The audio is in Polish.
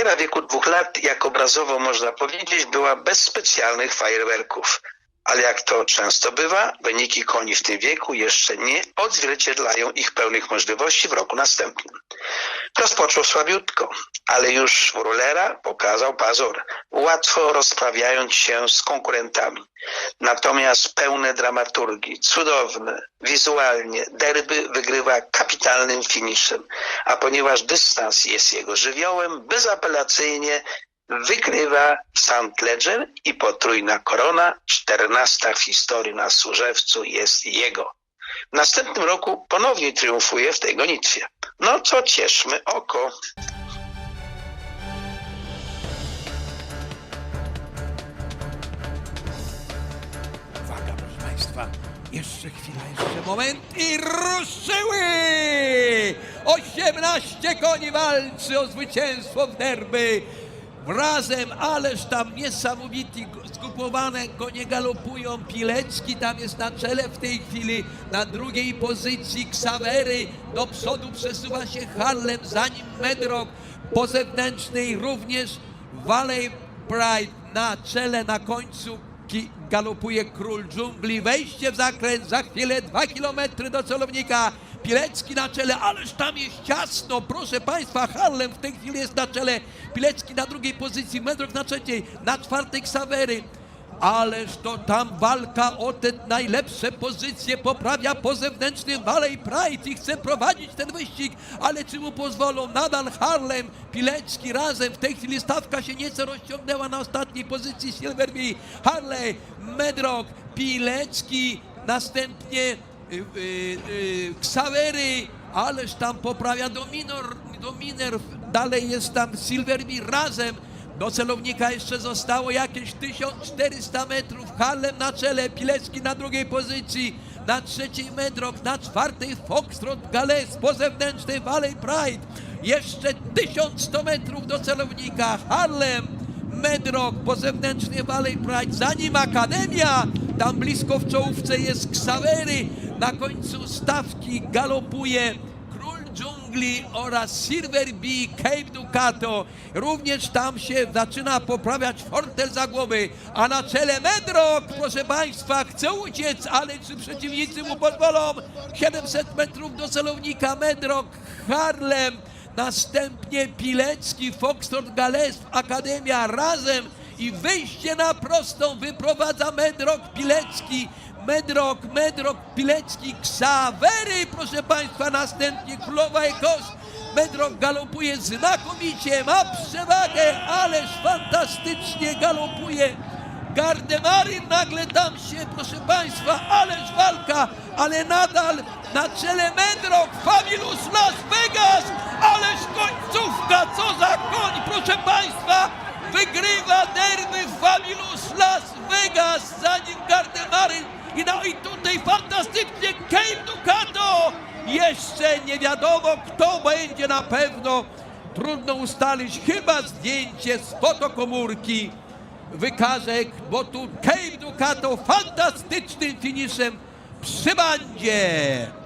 Bariera wieku dwóch lat, jak obrazowo można powiedzieć, była bez specjalnych fajerwerków. Ale jak to często bywa, wyniki koni w tym wieku jeszcze nie odzwierciedlają ich pełnych możliwości w roku następnym. Rozpoczął słabiutko, ale już u rolera pokazał pazur, łatwo rozprawiając się z konkurentami. Natomiast pełne dramaturgii, cudowne, wizualnie, derby wygrywa kapitalnym finiszem, a ponieważ dystans jest jego żywiołem, bezapelacyjnie wygrywa St. Ledger i potrójna korona, czternasta w historii na Służewcu jest jego. W następnym roku ponownie triumfuje w tej gonitwie. No co cieszmy oko. Uwaga, proszę Państwa. Jeszcze chwila, jeszcze moment i ruszyły! 18 koni walczy o zwycięstwo w derby. Razem, ależ tam niesamowiti skupowane konie galopują. Pilecki tam jest na czele w tej chwili. Na drugiej pozycji Ksawery. Do przodu przesuwa się Harlem, za nim Medrock. Po zewnętrznej również Valley Pride na czele, na końcu galopuje król dżungli. Wejście w zakręt, za chwilę dwa kilometry do celownika. Pilecki na czele, ależ tam jest ciasno, proszę Państwa, Harlem w tej chwili jest na czele, Pilecki na drugiej pozycji, Medrock na trzeciej, na czwartej Ksawery. Ależ to tam walka o te najlepsze pozycje poprawia po zewnętrznym Valley Pride i chce prowadzić ten wyścig, ale czy mu pozwolą? Nadal Harlem, Pilecki razem. W tej chwili stawka się nieco rozciągnęła na ostatniej pozycji Silverby. Harley, Medrock, Pilecki, następnie Ksawery, ależ tam poprawia Dominor, Dominer, dalej jest tam Silverby razem. Do celownika jeszcze zostało jakieś 1400 metrów. Harlem na czele, Pilecki na drugiej pozycji, na trzeciej Medrock, na czwartej Foxtrot Gales, po zewnętrznej Valley Pride. Jeszcze 1100 metrów do celownika. Harlem, Medrock, po zewnętrznej Valley Pride, za nim Akademia. Tam blisko w czołówce jest Ksawery. Na końcu stawki galopuje Król Dżungli oraz Silver Bee Cape Ducato. Również tam się zaczyna poprawiać fortel za głowy, a na czele Medrock, proszę Państwa, chce uciec, ale czy przeciwnicy mu pozwolą? 700 metrów do celownika Medrock, Harlem, następnie Pilecki, Foxtrot Gales, Akademia razem i wyjście na prostą wyprowadza Medrock Pilecki. Medrock, Medrock, Pilecki, Ksawery, proszę Państwa, następnie Królowa Ekos. Medrock galopuje znakomicie, ma przewagę, ależ fantastycznie galopuje. Gardemarin nagle tam się, proszę Państwa, ależ walka, ale nadal na czele Medrock, Fabulous Las Vegas, ależ końcówka, co za koń, proszę Państwa, wygrywa derby Fabulous Las Vegas, zanim Gardemarin i no i tutaj fantastycznie Cape Ducato, jeszcze nie wiadomo kto będzie na pewno, trudno ustalić, chyba zdjęcie z fotokomórki, wykażek, bo tu Cape Ducato fantastycznym finiszem przy bandzie.